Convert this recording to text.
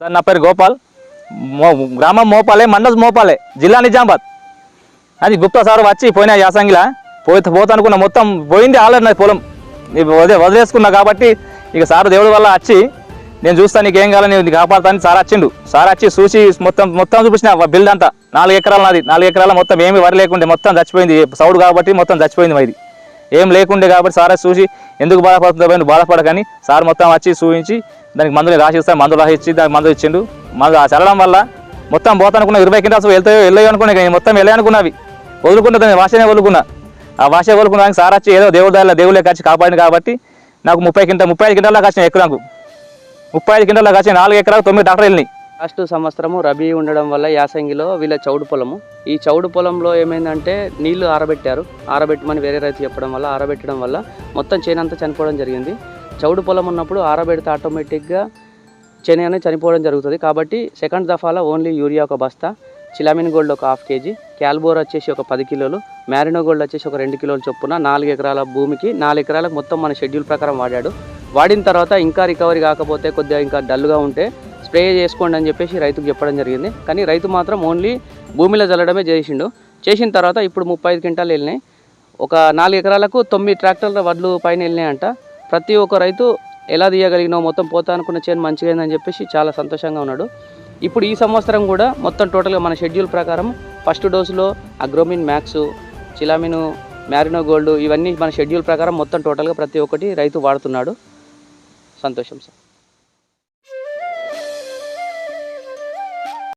Sir నా పేరు గోపాల్. మో గ్రామం మోపాలే మండల్ మోపాలే జిల్లా నిజామాబాద్. అది గుప్తా సార్ వచ్చి పోయిన యాసంగిలా. పోయి పోతానుకున్న మొత్తం పోయింది ఆల్రెడీ నా పొలం. వదిలే వదిలేసుకున్నా కాబట్టి ఇక సార్ దేవుడి వల్ల వచ్చి నేను చూస్తాను నీకు ఏం కావాలని నేను కాపాడుతాను సార్ వచ్చిండు. సార్ వచ్చి చూసి మొత్తం మొత్తం చూపించిన బిల్డ్ అంతా. నాలుగు ఎకరాలు నాది. నాలుగు ఎకరాల మొత్తం ఏమి వరలేకుండే మొత్తం చచ్చిపోయింది. సౌడు కాబట్టి మొత్తం చచ్చిపోయింది మరి ఏం లేకుండే కాబట్టి సార్ చూసి ఎందుకు బాధపడుతుందో బాధపడకని సార్ మొత్తం వచ్చి చూపించి దానికి మందులు రాసిస్తా మందులు రాసిచ్చి దానికి మందులు ఇచ్చిండు. మందు చల్లడం వల్ల మొత్తం పోతానుకున్న ఇరవై కింటాల్స్ వెళ్తాయో వెళ్ళాయి అనుకున్నా కానీ మొత్తం వెళ్ళాయనుకున్నవి వదులుకున్న దాన్ని వాసనే వదులుకున్నా. ఆ వాస వదులుకున్నాక సార్ వచ్చి ఏదో దేవుడి దారిలో దేవుళ్ళే వచ్చి కాపాడింది కాబట్టి నాకు ముప్పై కింటా ముప్పై ఐదు కింటాలకు వచ్చిన ఎకరాకు. ముప్పై ఐదు కింటాలకు కాచిన నాలుగు ఎకరాలు తొమ్మిది డాక్టర్ వెళ్ళినాయి. లాస్ట్ సంవత్సరము రబీ ఉండడం వల్ల యాసంగిలో వీళ్ళ చౌడు పొలము. ఈ చౌడు పొలంలో ఏమైందంటే నీళ్ళు ఆరబెట్టారు. ఆరబెట్టమని వేరే రైతు చెప్పడం వల్ల ఆరబెట్టడం వల్ల మొత్తం చేను అంతా చనిపోవడం జరిగింది. చౌడు పొలం ఉన్నప్పుడు ఆరబెడితే ఆటోమేటిక్గా చేను అనేది చనిపోవడం జరుగుతుంది. కాబట్టి సెకండ్ దఫాలో ఓన్లీ యూరియా ఒక బస్తా చిలామిన్ గోల్డ్ ఒక హాఫ్ కేజీ క్యాల్బోర్ వచ్చేసి ఒక పది కిలోలు మ్యారినో గోల్డ్ వచ్చేసి ఒక రెండు కిలోలు చొప్పున నాలుగు ఎకరాల భూమికి నాలుగు ఎకరాలకు మొత్తం మన షెడ్యూల్ ప్రకారం వాడాడు. వాడిన తర్వాత ఇంకా రికవరీ కాకపోతే కొద్దిగా ఇంకా డల్గా ఉంటే స్ప్రే చేసుకోండి అని చెప్పేసి రైతుకు చెప్పడం జరిగింది. కానీ రైతు మాత్రం ఓన్లీ భూమిలో చల్లడమే చేసిండు. చేసిన తర్వాత ఇప్పుడు ముప్పై ఐదు క్వింటాలు వెళ్ళినాయి. ఒక నాలుగు ఎకరాలకు తొమ్మిది ట్రాక్టర్ల వడ్లు పైన వెళ్ళినాయంట. ప్రతి ఒక్క రైతు ఎలా తీయగలిగినావు మొత్తం పోతా అనుకున్న చేను మంచిగా అయిందని చెప్పేసి చాలా సంతోషంగా ఉన్నాడు. ఇప్పుడు ఈ సంవత్సరం కూడా మొత్తం టోటల్గా మన షెడ్యూల్ ప్రకారం ఫస్ట్ డోసులో అగ్రోమిన్ మ్యాక్స్ చిలామిను మ్యారినో గోల్డ్ ఇవన్నీ మన షెడ్యూల్ ప్రకారం మొత్తం టోటల్గా ప్రతి ఒక్కటి రైతు వాడుతున్నాడు. సంతోషం సార్.